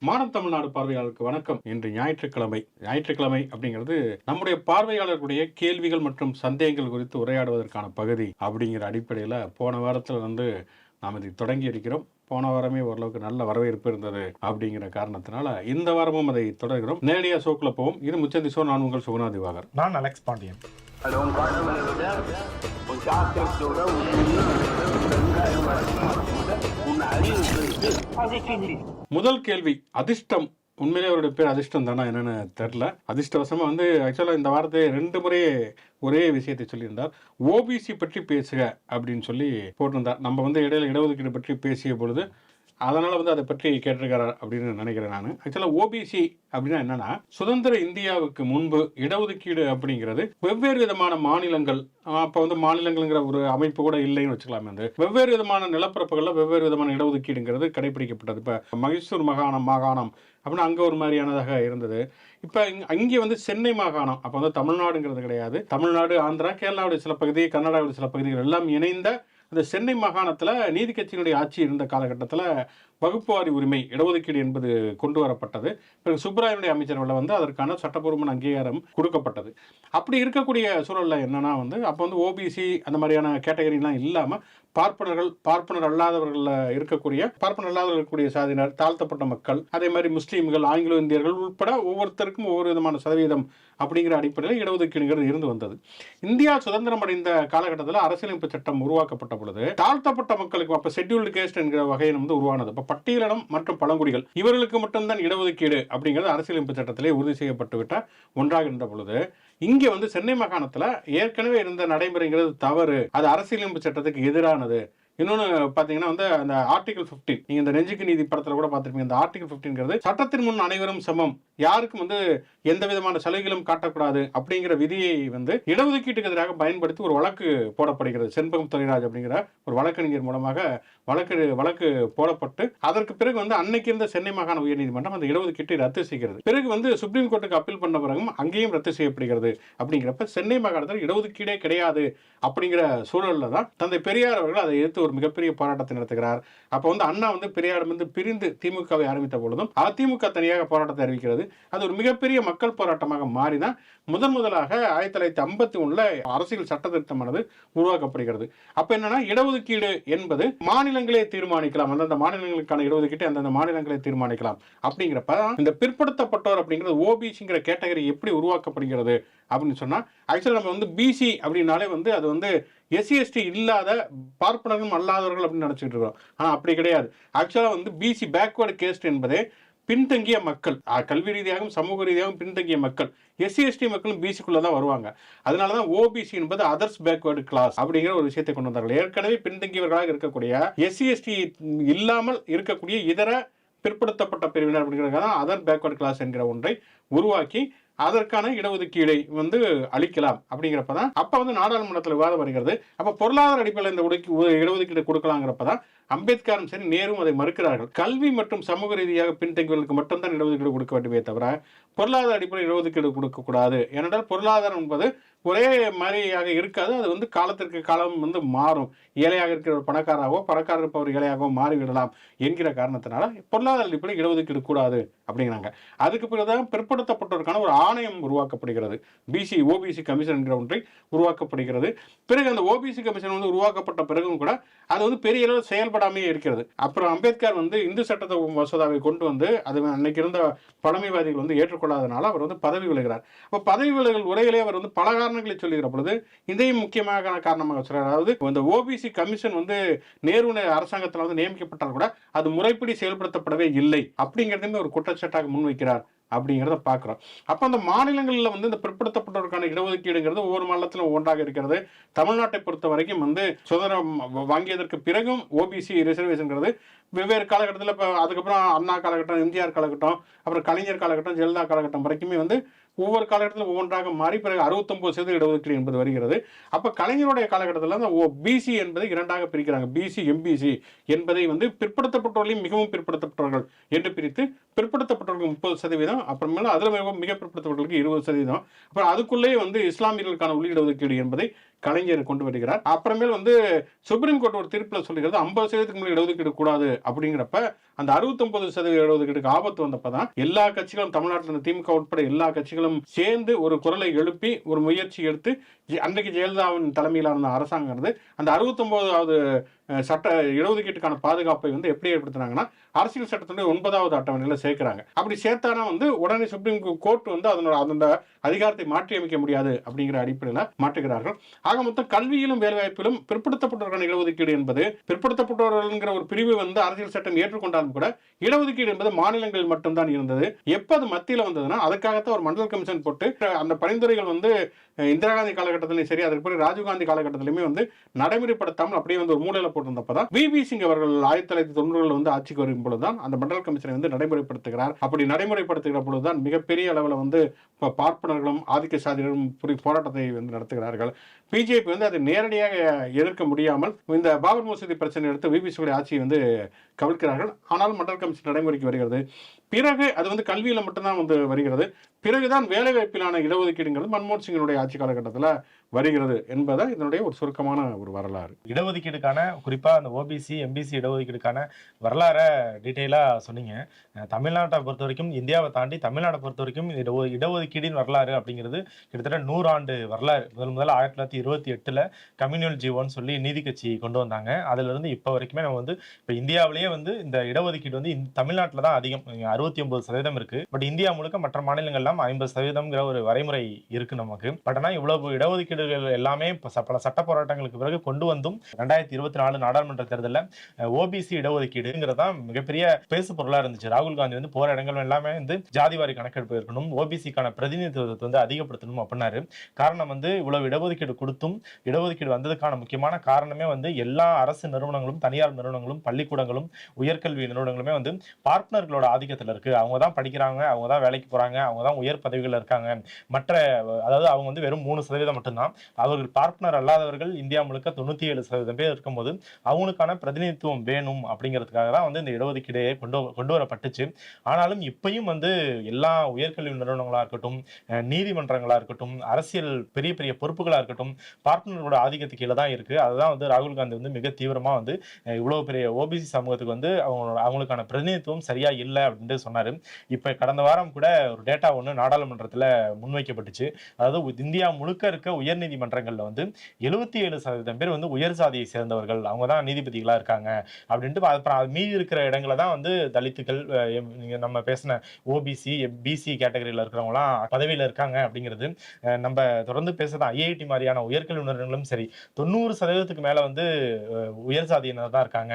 மானம் தமிழ்நாடு பார்வையாளருக்கு வணக்கம். இன்று ஞாயிற்றுக்கிழமை. ஞாயிற்றுக்கிழமை அப்படிங்கிறது நம்முடைய பார்வையாளர்களுடைய கேள்விகள் மற்றும் சந்தேகங்கள் குறித்து உரையாடுவதற்கான பகுதி அப்படிங்கிற அடிப்படையில் போன வாரத்தில் வந்து நாம் இதை தொடங்கி இருக்கிறோம் போன வாரமே ஓரளவுக்கு நல்ல வரவேற்பு இருந்தது அப்படிங்கிற காரணத்தினால இந்த வாரமும் அதை தொடர்கிறோம். நேரடியாக ஷோக்குள்ள போவோம். இது முச்சந்தி ஷோ. நான் உங்கள் சுகுணா திவாகர். நான் அலெக்ஸ் பாண்டியன். உன் முதல் கேள்வி அதிர்ஷ்டம். உண்மையிலே அவருடைய பேர் அதிர்ஷ்டம் தானா என்னன்னு தெரில அதிர்ஷ்டவசமாக வந்து ஆக்சுவலாக இந்த வாரத்தை ரெண்டு முறை ஒரே விஷயத்தை சொல்லியிருந்தார். ஓபிசி பற்றி பேசுக அப்படின்னு சொல்லி போட்டிருந்தார். நம்ம வந்து இடையில இடஒதுக்கீடு பற்றி பேசிய பொழுது அதனால் வந்து அதை பற்றி கேட்டிருக்காரு அப்படின்னு நினைக்கிறேன் நான். ஆக்சுவலாக ஓபிசி அப்படின்னா என்னன்னா சுதந்திர இந்தியாவுக்கு முன்பு இடஒதுக்கீடு அப்படிங்கிறது வெவ்வேறு விதமான மாநிலங்கள் அப்போ வந்து மாநிலங்கள்ங்கிற ஒரு அமைப்பு கூட இல்லைன்னு வச்சுக்கலாமே வந்து வெவ்வேறு விதமான நிலப்பரப்புகளில் வெவ்வேறு விதமான இடஒதுக்கீடுங்கிறது கடைபிடிக்கப்பட்டது இப்போ மைசூர் மாகாணம் மாகாணம் அப்படின்னா அங்கே ஒரு மாதிரியானதாக இருந்தது. இப்போ அங்கே வந்து சென்னை மாகாணம் அப்போ வந்து தமிழ்நாடுங்கிறது கிடையாது. தமிழ்நாடு ஆந்திரா கேரளாவுடைய சில பகுதி கர்நாடகாவுடைய சில பகுதிகள் எல்லாம் இணைந்த அந்த சென்னை மாகாணத்தில் நீதி கட்சியினுடைய ஆட்சி இருந்த காலகட்டத்தில் வகுப்புவாரி உரிமை இடஒதுக்கீடு என்பது கொண்டு வரப்பட்டது. பிறகு சுப்பராயனுடைய அமைச்சரவையில் வந்து அதற்கான சட்டப்பூர்வமான அங்கீகாரம் கொடுக்கப்பட்டது. அப்படி இருக்கக்கூடிய சூழலில் என்னன்னா வந்து அப்போ வந்து ஓபிசி அந்த மாதிரியான கேட்டகரிலாம் இல்லாமல் பார்ப்பனர்கள் பார்ப்பனர் அல்லாதவர்கள் இருக்கக்கூடிய பார்ப்பனர் அல்லாதவர்கள் இருக்கக்கூடிய சாதியினர் தாழ்த்தப்பட்ட மக்கள் அதே மாதிரி முஸ்லீம்கள் ஆங்கிலோ இந்தியர்கள் உட்பட ஒவ்வொருத்தருக்கும் ஒவ்வொரு விதமான சதவீதம் அப்படிங்கிற அடிப்படையில் இடஒதுக்கீடுங்கிறது இருந்து வந்தது. இந்தியா சுதந்திரம் அடைந்த காலகட்டத்தில் அரசியலமைப்பு சட்டம் உருவாக்கப்பட்ட பொழுது தாழ்த்தப்பட்ட மக்களுக்கு அப்போ ஷெட்யூல்டு கேஸ்ட் என்கிற வகையில் வந்து உருவானது. இப்போ பட்டியலினம் மற்றும் பழங்குடிகள் இவர்களுக்கு மட்டும்தான் இடஒதுக்கீடு அப்படிங்கிறது அரசியலமைப்பு சட்டத்திலே உறுதி செய்யப்பட்டுவிட்ட ஒன்றாகின்ற ஒன்றாக இருந்த பொழுது இங்கே வந்து சென்னை மாகாணத்தில் ஏற்கனவே இருந்த நடைமுறைங்கிறது தவறு. அது அரசியலமைப்பு சட்டத்துக்கு எதிரானது. இன்னொன்று பார்த்தீங்கன்னா வந்து அந்த ஆர்டிகல் 15 நீங்கள் இந்த நெஞ்சுக்கு நீதி படத்தில் கூட பார்த்துருப்பீங்க இந்த ஆர்டிகல் 15ங்கிறது சட்டத்தின் முன் அனைவரும் சமம். யாருக்கும் வந்து எந்த விதமான சலுகைகளும் காட்டக்கூடாது அப்படிங்கிற விதியை வந்து இடஒதுக்கீட்டுக்கு எதிராக பயன்படுத்தி ஒரு வழக்கு போடப்படுகிறது. செண்பகம் துரைராஜ் அப்படிங்கிற ஒரு வழக்கறிஞர் மூலமாக வழக்கு வழக்கு போடப்பட்டு அதற்கு பிறகு வந்து அன்னைக்கு இருந்த சென்னை மாகாண உயர்நீதிமன்றம் அந்த இடஒதுக்கீட்டை ரத்து செய்கிறது. பிறகு வந்து சுப்ரீம் கோர்ட்டுக்கு அப்பீல் பண்ண பிறகும் அங்கேயும் ரத்து செய்யப்படுகிறது. அப்படிங்கிறப்ப சென்னை மாகாணத்தில் இடஒதுக்கீடே கிடையாது அப்படிங்கிற சூழலில் தான் தந்தை பெரியார் அவர்கள் அதை எதிர்த்து ஒரு மிகப்பெரிய போராட்டத்தை நடத்துகிறார். அப்போ வந்து அண்ணா வந்து பெரியாரிடம் வந்து பிரிந்து திமுகவை ஆரம்பித்த பொழுதும் அதிமுக தனியாக போராட்டத்தை அறிவிக்கிறது. அது ஒரு மிகப்பெரிய மக்கள் போராட்டமாக மாறிதான் முதன் முதலாக ஆயிரத்தி தொள்ளாயிரத்தி ஐம்பத்தி ஒண்ணுல அரசியல் சட்ட திருத்தமானது உருவாக்கப்படுகிறது. அப்ப என்னன்னா இடஒதுக்கீடு என்பது மாநிலங்களே தீர்மானிக்கலாம். அந்தந்த மாநிலங்களுக்கான இடஒதுக்கீட்டை அந்தந்த மாநிலங்களே தீர்மானிக்கலாம். அப்படிங்கிறப்ப இந்த பிற்படுத்தப்பட்டோர் அப்படிங்கிறது ஓபிசிங்கிற கேட்டகரி எப்படி உருவாக்கப்படுகிறது அப்படின்னு சொன்னா ஆக்சுவலாக நம்ம வந்து பிசி அப்படின்னாலே வந்து அது வந்து எஸ்சி எஸ்டி இல்லாத பார்ப்பனர்கள் அல்லாதவர்கள் அப்படின்னு நினச்சிட்டு இருக்கோம் ஆனால் அப்படி கிடையாது. ஆக்சுவலாக வந்து பிசி பேக்வேர்டு கேஸ்ட் என்பதே பின்தங்கிய மக்கள். கல்வி ரீதியாகவும் சமூக ரீதியாகவும் பின்தங்கிய மக்கள். எஸ்சி எஸ்டி மக்களும் பிசிக்குள்ளே தான் வருவாங்க. அதனால தான் ஓபிசி என்பது அதர்ஸ் பேக்வேர்டு கிளாஸ் அப்படிங்கிற ஒரு விஷயத்தை கொண்டு வந்தார்கள். ஏற்கனவே பின்தங்கியவர்களாக இருக்கக்கூடிய எஸ்சி எஸ்டி இல்லாமல் இருக்கக்கூடிய இதர பிற்படுத்தப்பட்ட பிரிவினர் அப்படிங்கிறதுக்காக தான் அதர் பேக்வேர்டு கிளாஸ் என்கிற ஒன்றை உருவாக்கி அதற்கான இடஒதுக்கீடை வந்து அளிக்கலாம் அப்படிங்கிறப்ப தான் அப்போ வந்து நாடாளுமன்றத்தில் விவாதம் வருகிறது. அப்போ பொருளாதார அடிப்படையில் இந்த ஒதுக்கி இடஒதுக்கீடு கொடுக்கலாங்கிறப்ப தான் அம்பேத்கரும் சரி நேரும் அதை மறுக்கிறார்கள். கல்வி மற்றும் சமூக ரீதியாக பின்தங்கியவர்களுக்கு மட்டும்தான் இடஒதுக்கீடு கொடுக்க வேண்டுமே தவிர பொருளாதார அடிப்படையில் இடஒதுக்கீடு கொடுக்கக்கூடாது ஏனென்றால் பொருளாதாரம் என்பது ஒரே மாதிரியாக இருக்காது. அது வந்து காலத்திற்கு காலம் வந்து மாறும். ஏழையாக இருக்கிற ஒரு பணக்காராகவோ பணக்காரர் இருப்பவர் ஏழையாகவோ மாறிவிடலாம் என்கிற காரணத்தினால பொருளாதார அடிப்படையில் இடஒதுக்கீடு கூடாது அப்படிங்கிறாங்க. அதுக்கு பிறகுதான் பிற்படுத்தப்பட்டோருக்கான ஒரு ஆணையம் உருவாக்கப்படுகிறது. பிசி ஓபிசி கமிஷன் என்கிற ஒன்றை உருவாக்கப்படுகிறது. பிறகு அந்த ஓபிசி கமிஷன் வந்து உருவாக்கப்பட்ட பிறகும் கூட அது வந்து பெரிய அளவில் செயல்படாமே இருக்கிறது. அப்புறம் அம்பேத்கர் வந்து இந்து சட்டத்தை மசோதாவை கொண்டு வந்து அது அன்னைக்கு இருந்த பழமைவாதிகள் வந்து ஏற்றுக்கொள்ளாதனால அவர் வந்து பதவி விலகிறார். அப்போ பதவி விலகல் உரையிலே அவர் வந்து பல காரணங்களை சொல்லுகிற பொழுது இதையும் முக்கியமான காரணமாக சொல்றார். அதாவது இந்த ஓபிசி கமிஷன் வந்து நேரு அரசாங்கத்தில் வந்து நியமிக்கப்பட்டால் கூட அது முறைப்படி செயல்படுத்தப்படவே இல்லை அப்படிங்கிறதையுமே ஒரு குற்றச்சாட்டாக முன்வைக்கிறார். அப்படிங்கிறத பார்க்குறோம். அப்போ அந்த மாநிலங்களில் வந்து இந்த பிற்படுத்தப்பட்டவருக்கான இடஒதுக்கீடுங்கிறது ஒவ்வொரு மாநிலத்திலும் ஒன்றாக இருக்கிறது. தமிழ்நாட்டை பொறுத்த வரைக்கும் வந்து சுதந்திரம் வாங்கியதற்கு பிறகும் ஓபிசி ரிசர்வேஷனுங்கிறது வெவ்வேறு காலகட்டத்தில் இப்போ அதுக்கப்புறம் அண்ணா காலகட்டம் எம்ஜிஆர் காலகட்டம் அப்புறம் கலைஞர் காலகட்டம் ஜெயலலிதா காலகட்டம் வரைக்குமே வந்து ஒவ்வொரு காலகட்டத்திலும் ஒவ்வொன்றாக மாறி பிறகு அறுபத்தொம்பது சதவீத இடஒதுக்கீடு என்பது வருகிறது. அப்போ கலைஞருடைய காலகட்டத்தில் அந்த ஓ பிசி என்பதை இரண்டாக பிரிக்கிறாங்க. பிசி எம்பிசி என்பதை வந்து பிற்படுத்தப்பட்டவர்களையும் மிகவும் பிற்படுத்தப்பட்டவர்கள் என்று பிரித்து பிற்படுத்தப்பட்டவர்களுக்கு முப்பது சதவீதம் அப்புறமேல அதில் மிக மிக பிற்படுத்தப்பட்டவர்களுக்கு இருபது சதவீதம். அப்புறம் அதுக்குள்ளேயே வந்து இஸ்லாமியர்களுக்கான உள்ளிட ஒதுக்கீடு என்பதை கலைஞர் கொண்டு வருகிறார். அப்புறமேல் வந்து சுப்ரீம் கோர்ட் ஒரு தீர்ப்பில் சொல்லுகிறது ஐம்பது சதவீதத்துக்கு மேலே இடஒதுக்கீடு கூடாது அப்படிங்கிறப்ப அந்த அறுபத்தொன்பது சதவீத இடஒதுக்கீடுக்கு ஆபத்து வந்தப்ப தான் எல்லா கட்சிகளும் தமிழ்நாட்டில் திமுக உட்பட எல்லா கட்சிகளும் சேர்ந்து ஒரு குரலை எழுப்பி ஒரு முயற்சி எடுத்து ஜெ- அன்றைக்கு ஜெயலலிதாவின் தலைமையிலான இருந்த அரசாங்கம் அந்த அறுபத்தொன்பதாவது சட்ட இடஒதுக்கீட்டுக்கான பாதுகாப்பை வந்து எப்படி ஏற்படுத்தினாங்கன்னா அரசியல் சட்டத்தினுடைய ஒன்பதாவது அட்டவணையில் சேர்க்கிறாங்க. அப்படி சேர்த்தானா வந்து உடனே சுப்ரீம் கோர்ட் வந்து அதனோட அந்த அதிகாரத்தை மாற்றி அமைக்க முடியாது அப்படிங்கிற அடிப்படையில் மாற்றுகிறார்கள். ஆக மொத்தம் கல்வியிலும் வேலைவாய்ப்பிலும் பிற்படுத்தப்பட்டவர்கள் இடஒதுக்கீடு என்பது பிற்படுத்தப்பட்டவர்கள்ங்கிற ஒரு பிரிவு வந்து அரசியல் சட்டம் ஏற்றுக்கொண்டாலும் கூட இடஒதுக்கீடு என்பது மாநிலங்களில் மட்டும்தான் இருந்தது. எப்போ அது மத்தியில் வந்ததுன்னா அதுக்காகத்தான் ஒரு மண்டல் கமிஷன் போட்டு அந்த பரிந்துரைகள் வந்து இந்திரா காந்தி காலகட்டத்திலையும் சரி அதுக்கு பிறகு ராஜீவ்காந்தி காலகட்டத்திலுமே வந்து நடைமுறைப்படுத்தாமல் அப்படியே வந்து ஒரு மூலையில் போட்டிருந்தப்ப தான் விபி சிங் அவர்கள் ஆயிரத்தி தொள்ளாயிரத்தி தொண்ணூறுகளில் வந்து ஆட்சிக்கு வரும் பொழுதுதான் அந்த மண்டல் கமிஷனை வந்து நடைமுறைப்படுத்துகிறார். அப்படி நடைமுறைப்படுத்துகிற பொழுதுதான் மிகப்பெரிய அளவில் வந்து இப்போ பார்ப்பனர்களும் ஆதிக்க சாதிகளும் புரி- போராட்டத்தை வந்து நடத்துகிறார்கள். பிஜேபி வந்து அதை நேரடியாக எதிர்க்க முடியாமல் இந்த பாபர் மசூதி பிரச்சனை எடுத்து விபிசியுடைய ஆட்சியை வந்து கவிழ்க்கிறார்கள். ஆனால் மண்டல் கமிஷன் நடைமுறைக்கு வருகிறது. பிறகு அது வந்து கல்வியில் மட்டும்தான் வந்து வருகிறது. பிறகுதான் வேலைவாய்ப்பிலான இடஒதுக்கீடுங்கிறது மன்மோகன் சிங்கினுடைய ஆட்சி காலகட்டத்தில் வருகிறது என்பதை இதனுடைய ஒரு சுருக்கமான ஒரு வரலாறு. இடஒதுக்கீடுக்கான குறிப்பா அந்த ஓபிசி எம்பிசி இடஒதுக்கீடுக்கான வரலாறை டீட்டெயிலா சொன்னீங்க. தமிழ்நாட்டை பொறுத்த வரைக்கும் இந்தியாவை தாண்டி தமிழ்நாட்டை பொறுத்த வரைக்கும் இட இடஒதுக்கீடின் வரலாறு அப்படிங்கிறது கிட்டத்தட்ட நூறாண்டு வரலாறு. முதல் முதல்ல ஆயிரத்தி தொள்ளாயிரத்தி இருபத்தி எட்டுல கம்யூனியல் ஜீவோன்னு சொல்லி நீதி கட்சி கொண்டு வந்தாங்க. அதுல இருந்து இப்போ வரைக்குமே நம்ம வந்து இப்போ இந்தியாவிலேயே வந்து இந்த இடஒதுக்கீடு வந்து தமிழ்நாட்டில் தான் அதிகம் அறுபத்தி ஒன்பது சதவீதம் இருக்கு. பட் இந்தியா முழுக்க மற்ற மாநிலங்கள்லாம் ஐம்பது சதவீதம்ங்கிற ஒரு வரைமுறை இருக்கு நமக்கு. பட் ஆனால் இவ்வளவு இடஒதுக்கீடுகள் எல்லாமே பல சட்ட போராட்டங்களுக்கு பிறகு கொண்டு வந்தும் ரெண்டாயிரத்தி இருபத்தி நாலு நாடாளுமன்ற தேர்தலில் ஓபிசி இடஒதுக்கீடுங்கிறது தான் மிகப்பெரிய பேசு பொருளாக இருந்துச்சு. ராகுல் காந்தி வந்து போற இடங்கள் எல்லாமே வந்து ஜாதிவாரி கணக்கெடுப்பு இருக்கணும் ஓபிசிக்கான பிரதிநிதித்துவத்தை வந்து அதிகப்படுத்தணும் அப்படின்னாரு. காரணம் வந்து இவ்வளவு இடஒதுக்கீடு கொடுத்தும் இடஒதுக்கீடு வந்ததுக்கான முக்கியமான காரணமே வந்து எல்லா அரசு நிறுவனங்களும் தனியார் நிறுவனங்களும் பள்ளிக்கூடங்களும் உயர்கல்வி நிறுவனங்களுமே வந்து பார்ட்னர்களோட ஆதிக்கத்தில் இருக்கு. அவங்க தான் படிக்கிறாங்க அவங்க தான் வேலைக்கு போறாங்க அவங்க தான் உயர் பதவிகள் இருக்காங்க. மற்ற அதாவது அவங்க வந்து வெறும் மூணு சதவீதம் மட்டும்தான். அவர்கள் பார்ப்பனர் அல்லாதவர்கள் இந்தியா முழுக்க தொண்ணூற்றி ஏழு சதவீதம் பேர் இருக்கும்போது அவங்களுக்கான பிரதிநிதித்துவம் வேணும் அப்படிங்கிறதுக்காக தான் வந்து இந்த இடஒதுக்கீடு கொண்டு கொண்டு வரப்பட்டுச்சு. ஆனாலும் இப்பயும் வந்து எல்லா உயர்கல்வி நிறுவனங்களாக இருக்கட்டும் நீதிமன்றங்களாக இருக்கட்டும் அரசியல் பெரிய பெரிய பொறுப்புகளாக இருக்கட்டும் பார்ப்பனர்களோட ஆதிக்கத்துக்கு கீழே தான் இருக்குது அதுதான் வந்து ராகுல் காந்தி வந்து மிக தீவிரமாக வந்து இவ்வளோ பெரிய ஓபிசி சமூகத்துக்கு வந்து அவங்களோட அவங்களுக்கான பிரதிநிதித்துவம் சரியாக இல்லை அப்படின்ட்டு சொன்னார். இப்போ கடந்த வாரம் கூட ஒரு டேட்டா ஒன்று நாடாளுமன்றத்தில் முன்வைக்கப்பட்டுச்சு. அதாவது இந்தியா முழுக்க இருக்க உயர் உயர்நீதிமன்றங்களில் வந்து எழுபத்தி ஏழு சதவீதம் பேர் வந்து உயர் சாதியை சேர்ந்தவர்கள். அவங்க தான் நீதிபதிகளா இருக்காங்க. அப்படின்ட்டு அப்புறம் அது மீதி இருக்கிற இடங்கள தான் வந்து தலித்துகள் நம்ம பேசின ஓபிசி பிசி கேட்டகரியில இருக்கிறவங்களாம் பதவியில இருக்காங்க அப்படிங்கிறது நம்ம தொடர்ந்து பேசுறது ஐஐடி மாதிரியான உயர்கல்வி நிறுவனங்களும் சரி தொண்ணூறு சதவீதத்துக்கு மேல வந்து உயர் சாதியினர் தான் இருக்காங்க.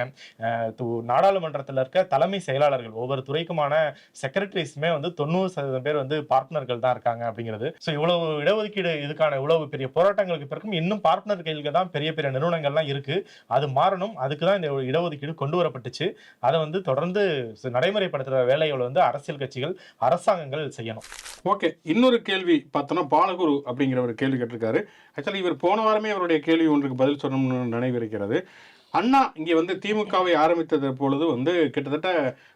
நாடாளுமன்றத்தில் இருக்க தலைமை செயலாளர்கள் ஒவ்வொரு துறைக்குமான செக்ரட்டரிஸுமே வந்து தொண்ணூறு சதவீதம் பேர் வந்து பார்ட்னர்கள் தான் இருக்காங்க அப்படிங்கிறது. ஸோ இவ்வளவு இடஒதுக்கீடு இதுக்கான இவ்வளவு பெரிய போராட்டங்களுக்கு பிறகும் இன்னும் பார்ட்னர் கையில் தான் பெரிய பெரிய நிறுவனங்கள்லாம் இருக்கு. அது மாறணும். அதுக்கு தான் இந்த இடஒதுக்கீடு கொண்டு வரப்பட்டுச்சு. அதை வந்து தொடர்ந்து நடைமுறைப்படுத்துகிற வேலைகளை வந்து அரசியல் கட்சிகள் அரசாங்கங்கள் செய்யணும். ஓகே. இன்னொரு கேள்வி பார்த்தோன்னா பாலகுரு அப்படிங்கிற ஒரு கேள்வி கேட்டிருக்காரு. ஆக்சுவலி இவர் போன வாரமே அவருடைய கேள்வி ஒன்றுக்கு பதில் சொல்லணும்னு நினைவிருக்கிறது. அண்ணா இங்கே வந்து திமுகவை ஆரம்பித்தது பொழுது வந்து கிட்டத்தட்ட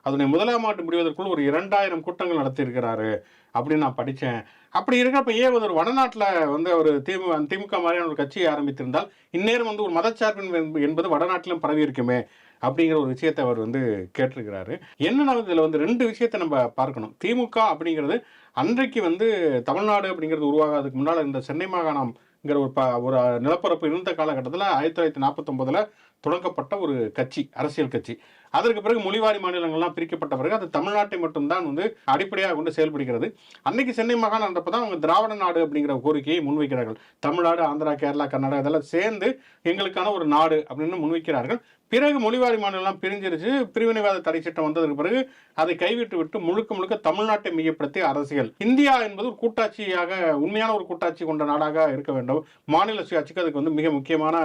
அதனுடைய முதலாம் ஆண்டு முடிவதற்குள் ஒரு இரண்டாயிரம் கூட்டங்கள் நடத்தியிருக்கிறாரு. அப்படின்னு நான் படித்தேன் அப்படி இருக்கிறப்ப ஏன் வந்து ஒரு வடநாட்டில் வந்து ஒரு திமுக திமுக மாதிரியான ஒரு கட்சியை ஆரம்பித்திருந்தால் இந்நேரம் வந்து ஒரு மதச்சார்பின் என்பது வடநாட்டிலும் பரவி இருக்குமே அப்படிங்கிற ஒரு விஷயத்தை அவர் வந்து கேட்டிருக்கிறாரு. என்னன்னா இதில் வந்து ரெண்டு விஷயத்தை நம்ம பார்க்கணும். திமுக அப்படிங்கிறது அன்றைக்கு வந்து தமிழ்நாடு அப்படிங்கிறது உருவாகாததுக்கு முன்னால் இந்த சென்னை மாகாணம்ங்கிற ஒரு ப ஒரு நிலப்பரப்பு இருந்த காலகட்டத்தில் ஆயிரத்தி தொள்ளாயிரத்தி நாற்பத்தொம்போதில் தொடங்கப்பட்ட ஒரு கட்சி அரசியல் கட்சி. அதற்கு பிறகு மொழிவாரி மாநிலங்கள்லாம் பிரிக்கப்பட்ட பிறகு அது தமிழ்நாட்டை மட்டும்தான் வந்து அடிப்படையாக கொண்டு செயல்படுகிறது. அன்னைக்கு சென்னை மாகாணம் இருந்தப்போ தான் அவங்க திராவிட நாடு அப்படிங்கிற கோரிக்கையை முன்வைக்கிறார்கள். தமிழ்நாடு ஆந்திரா கேரளா கர்நாடகா இதெல்லாம் சேர்ந்து எங்களுக்கான ஒரு நாடு அப்படின்னு முன்வைக்கிறார்கள். பிறகு மொழிவாரி மாநிலம் பிரிஞ்சிருச்சு. பிரிவினைவாத தடை சட்டம் வந்ததுக்கு பிறகு அதை கைவிட்டு விட்டு முழுக்க முழுக்க தமிழ்நாட்டை மையப்படுத்திய அரசியல். இந்தியா என்பது ஒரு கூட்டாட்சியாக உண்மையான ஒரு கூட்டாட்சி கொண்ட நாடாக இருக்க வேண்டும். மாநில சுயாட்சிக்கு அதுக்கு வந்து மிக முக்கியமான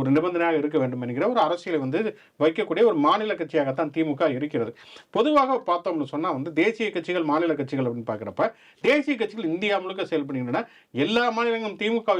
ஒரு நிபந்தனையாக இருக்க வேண்டும் என்கிற ஒரு அரசியலை வந்து வைக்கக்கூடிய ஒரு மாநில கட்சியாகத்தான் திமுக இருக்கிறது. பொதுவாக பார்த்தோம்னு சொன்னால் வந்து தேசிய கட்சிகள் மாநில கட்சிகள் அப்படின்னு பார்க்குறப்ப தேசிய கட்சிகள் இந்தியா முழுக்க செயல்படுகின்றன. எல்லா மாநிலங்களும் திமுக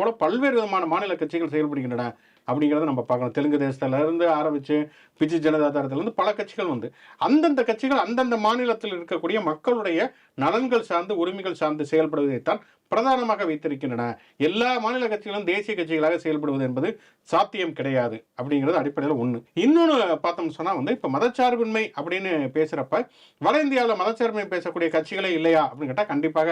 போல பல்வேறு விதமான மாநில கட்சிகள் செயல்படுகின்றன. அப்படிங்கிறத நம்ம பார்க்கணும். தெலுங்கு தேசத்திலிருந்து ஆரம்பித்து பிஜு ஜனதா தளத்திலிருந்து பல கட்சிகள் வந்து அந்தந்த கட்சிகள் அந்தந்த மாநிலத்தில் இருக்கக்கூடிய மக்களுடைய நலன்கள் சார்ந்து உரிமைகள் சார்ந்து செயல்படுவதைத்தான் பிரதானமாக வைத்திருக்கின்றன. எல்லா மாநில கட்சிகளும் தேசிய கட்சிகளாக செயல்படுவது என்பது சாத்தியம் கிடையாது அப்படிங்கிறது அடிப்படையில் ஒன்று இன்னொன்று பார்த்தோம்னு சொன்னால் வந்து இப்போ மதச்சார்பின்மை அப்படின்னு பேசுகிறப்ப வட இந்தியாவில் மதச்சார்பின்மை பேசக்கூடிய கட்சிகளே இல்லையா அப்படின்னு கேட்டால் கண்டிப்பாக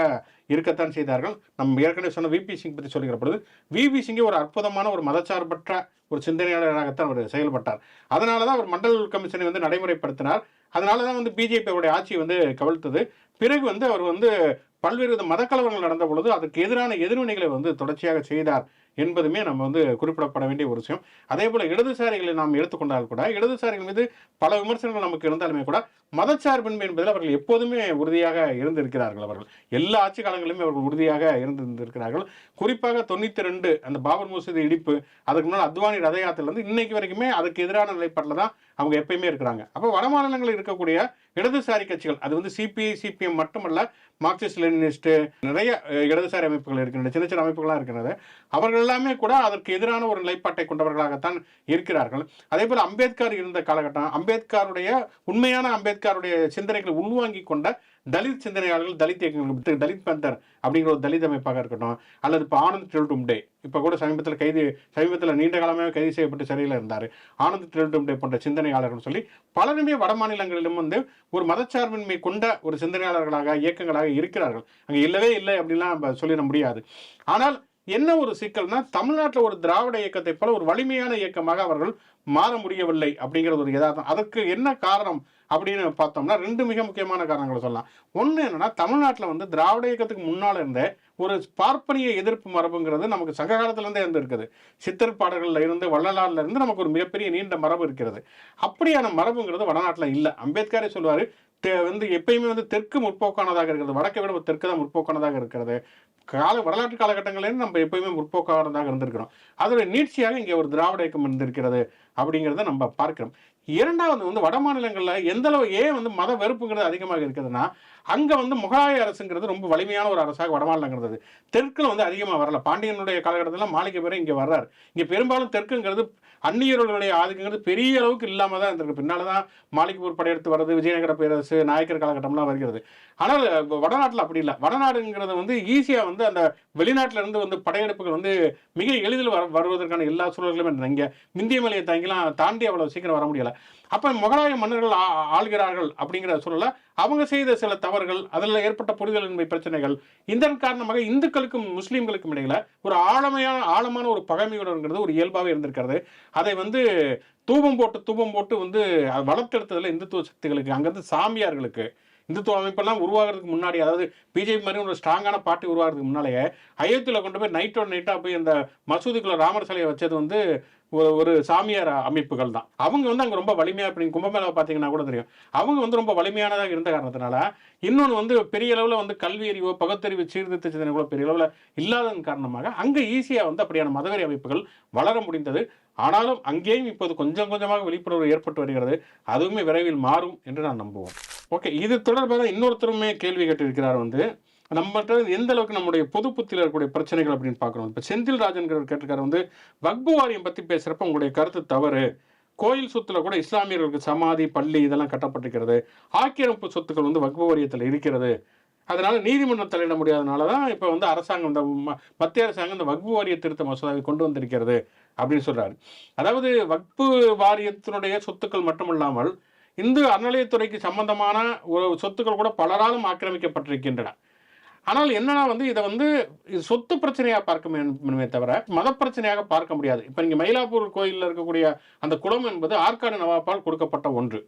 இருக்கத்தான் செய்தார்கள். நம்ம ஏற்கனவே சொன்ன விபி சிங் பற்றி சொல்கிற பொழுது விபி சிங்கே ஒரு அற்புதமான ஒரு மதச்சார்பற்ற ஒரு சிந்தனையாளராகத்தான் அவர் செயல்பட்டார். அதனால தான் அவர் மண்டல் கமிஷனை வந்து நடைமுறைப்படுத்தினார். அதனால தான் வந்து பிஜேபியோடைய ஆட்சி வந்து கவிழ்த்தது. பிறகு வந்து அவர் வந்து பல்வேறு வித மதக்கலவரங்கள் நடந்த பொழுது அதற்கு எதிரான எதிர்வினைகளை வந்து தொடர்ச்சியாக செய்தார். என்பதுமே நம்ம வந்து குறிப்பிடப்பட வேண்டிய ஒரு விஷயம். அதே போல இடதுசாரிகளை நாம் எடுத்துக்கொண்டால் கூட இடதுசாரிகள் மீது பல விமர்சனங்கள் நமக்கு இருந்தாலுமே கூட மதச்சார்பின்மை என்பதில் அவர்கள் எப்போதுமே உறுதியாக இருந்திருக்கிறார்கள் அவர்கள். எல்லா ஆட்சி காலங்களிலுமே அவர்கள் உறுதியாக இருந்திருந்திருக்கிறார்கள். குறிப்பாக தொண்ணூற்றி ரெண்டு அந்த பாபர் மசூதி இடிப்பு அதுக்கு முன்னால் அத்வானி ரத யாத்திரையிலிருந்து இன்னைக்கு வரைக்குமே அதுக்கு எதிரான நிலைப்பாட்டில் தான் அவங்க எப்பயுமே இருக்கிறாங்க. அப்போ வட மாநிலங்களில் இருக்கக்கூடிய இடதுசாரி கட்சிகள் அது வந்து சிபிஐ சிபிஎம் மட்டுமல்ல மார்க்சிஸ்ட் லெனினிஸ்ட் நிறைய இடதுசாரி அமைப்புகள் இருக்கின்றன சின்ன சின்ன அமைப்புகளாக இருக்கிறது அவர்கள் எல்லாமே கூட அதற்கு எதிரான ஒரு நிலைப்பாட்டை கொண்டவர்களாகத்தான் இருக்கிறார்கள். அதே போல் அம்பேத்கர் இருந்த காலகட்டம் அம்பேத்கருடைய உண்மையான அம்பேத்கருடைய சிந்தனைகளை உள்வாங்கி கொண்ட தலித் சிந்தனையாளர்கள் தலித் இயக்கங்கள் தலித் பந்தர் அப்படிங்கிற ஒரு தலித் அமைப்பாக இருக்கட்டும் அல்லது இப்போ ஆனந்த் டெல்டும்டே இப்போ கூட சமீபத்தில் கைது சமீபத்தில் நீண்ட காலமாக கைது செய்யப்பட்டு சிறையில் இருந்தார். ஆனந்த் டெல்டும்டே போன்ற சிந்தனையாளர்கள் சொல்லி பலருமே வட மாநிலங்களிலும் வந்து ஒரு மதச்சார்பின்மை கொண்ட ஒரு சிந்தனையாளர்களாக இயக்கங்களாக இருக்கிறார்கள். அங்கே இல்லவே இல்லை அப்படின்லாம் நம்ம சொல்லிட முடியாது. ஆனால் என்ன ஒரு சிக்கல்னா தமிழ்நாட்டில் ஒரு திராவிட இயக்கத்தை போல ஒரு வலிமையான இயக்கமாக அவர்கள் மாற முடியவில்லை அப்படிங்கிறது ஒரு யதார்த்தம். அதற்கு என்ன காரணம் அப்படின்னு பார்த்தோம்னா ரெண்டு மிக முக்கியமான காரணங்களை சொல்லலாம். ஒன்று என்னன்னா தமிழ்நாட்டில் வந்து திராவிட இயக்கத்துக்கு முன்னால் இருந்தே ஒரு பார்ப்பனிய எதிர்ப்பு மரபுங்கிறது நமக்கு சங்க காலத்திலேருந்தே இருந்து இருக்குது சித்தர் பாடல்களில் இருந்து வள்ளலாறுல இருந்து நமக்கு ஒரு மிகப்பெரிய நீண்ட மரபு இருக்கிறது. அப்படியான மரபுங்கிறது வடநாட்டில் இல்லை. அம்பேத்கரே சொல்லுவார் வந்து எப்பயுமே வந்து தெற்கு முற்போக்கானதாக இருக்கிறது. வடக்கை விட தெற்கு தான் முற்போக்கானதாக இருக்கிறது. கால வரலாற்று காலகட்டங்களிலும் நம்ம எப்பயுமே முற்போக்கானதாக இருந்திருக்கிறோம். அதோட நீட்சியாக இங்கே ஒரு திராவிட இயக்கம் இருந்திருக்கிறது அப்படிங்கிறத நம்ம பார்க்கிறோம். இரண்டாவது வந்து வட மாநிலங்களில் எந்த அளவு ஏன் வந்து மத வெறுப்புங்கிறது அதிகமாக இருக்குதுன்னா அங்கே வந்து முகலாய அரசுங்கிறது ரொம்ப வலிமையான ஒரு அரசாக வடமாநிலங்கிறது. தெற்கில் வந்து அதிகமாக வரல. பாண்டியனுடைய காலகட்டத்தில் மாளிகை பேர் இங்கே வர்றார். இங்கே பெரும்பாலும் தெற்குங்கிறது அந்நியர்களுடைய ஆதிக்கங்கிறது பெரிய அளவுக்கு இல்லாமல் தான் இருந்திருக்கு. பின்னால் தான் மாளிகைப்பூர் படையெடுத்து வர்றது விஜயநகர பேரரசு நாயக்கர் காலகட்டம்லாம் வருகிறது. ஆனால் வடநாட்டில் அப்படி இல்லை. வடநாடுங்கிறது வந்து ஈஸியாக வந்து அந்த வெளிநாட்டில இருந்து வந்து படையெடுப்புகள் வந்து மிக எளிதில் வர வருவதற்கான எல்லா சூழல்களுமே இங்கே இந்திய மலையை தாங்கிலாம் தாண்டி அவ்வளோ சீக்கிரம் வர முடியலை. அப்போ முகலாய மன்னர்கள் ஆள்கிறார்கள் அப்படிங்கிற சூழலை அவங்க செய்த சில தவறுகள் அதில் ஏற்பட்ட புரிதலின்மை பிரச்சனைகள் இதன் காரணமாக இந்துக்களுக்கும் முஸ்லீம்களுக்கும் இடையில ஒரு ஆழமையான ஆழமான ஒரு பகைமையுடன்கிறது ஒரு இயல்பாகவே இருந்திருக்கிறது. அதை வந்து தூபம் போட்டு தூபம் போட்டு வந்து வளர்த்தெடுத்ததில் இந்துத்துவ சக்திகளுக்கு அங்கேருந்து சாமியார்களுக்கு இந்துத்துவ அமைப்பெல்லாம் உருவாகிறதுக்கு முன்னாடி அதாவது பிஜேபி மாதிரி ஒரு ஸ்ட்ராங்கான பார்ட்டி உருவாகிறதுக்கு முன்னாலேயே அயோத்தியில் கொண்டு போய் நைட்டோட நைட்டாக போய் அந்த மசூதிக்குள்ள ராமர் சிலையை வச்சது வந்து ஒரு ஒரு சாமியார் அமைப்புகள் தான். அவங்க வந்து அங்கே ரொம்ப வலிமையாக இப்போ நீங்கள் கும்பமேளாவை பார்த்தீங்கன்னா கூட தெரியும். அவங்க வந்து ரொம்ப வலிமையானதாக இருந்த காரணத்தினால இன்னொன்று வந்து பெரிய அளவில் வந்து கல்வி அறிவோ பகுத்தறிவு சீர்திருத்த சிந்தனை கூட பெரிய அளவில் இல்லாததன் காரணமாக அங்கே ஈஸியாக வந்து அப்படியான மதவெறி அமைப்புகள் வளர முடிந்தது. ஆனாலும் அங்கேயும் இப்போது கொஞ்சம் கொஞ்சமாக விழிப்புணர்வு ஏற்பட்டு வருகிறது. அதுவுமே விரைவில் மாறும் என்று நான் நம்புவோம். ஓகே இது தொடர்பாக இன்னொருத்தருமே கேள்வி கேட்டிருக்கிறார் வந்து நம்மகிட்ட எந்த அளவுக்கு நம்முடைய பொது புத்தியில் இருக்கக்கூடிய பிரச்சனைகள் அப்படின்னு பார்க்குறோம் இப்போ செந்தில் ராஜன்கிறவர் கேட்டிருக்காரு வந்து வக்பு வாரியம் பற்றி பேசுகிறப்ப உங்களுடைய கருத்து தவறு. கோயில் சொத்துல கூட இஸ்லாமியர்களுக்கு சமாதி பள்ளி இதெல்லாம் கட்டப்பட்டிருக்கிறது. ஆக்கிரமிப்பு சொத்துக்கள் வந்து வக்பு வாரியத்தில் இருக்கிறது. அதனால நீதிமன்றம் தலையிட முடியாதனால தான் இப்போ வந்து அரசாங்கம் இந்த ம- மத்திய அரசாங்கம் இந்த வக்பு வாரிய திருத்த மசோதாவை கொண்டு வந்திருக்கிறது அப்படின்னு சொல்றாரு. அதாவது வக்பு வாரியத்தினுடைய சொத்துக்கள் மட்டுமல்லாமல் இந்து அறநிலையத்துறைக்கு சம்பந்தமான ஒரு சொத்துக்கள் கூட பலராலும் ஆக்கிரமிக்கப்பட்டிருக்கின்றன. ஆனால் என்னன்னா வந்து இதை வந்து இது சொத்து பிரச்சனையாக பார்க்க வேண்டுமே தவிர மத பிரச்சனையாக பார்க்க முடியாது. இப்போ நீங்கள் மயிலாப்பூர் கோயிலில் இருக்கக்கூடிய அந்த குளம் என்பது ஆற்காடு நவாப்பால் கொடுக்கப்பட்ட ஒன்று.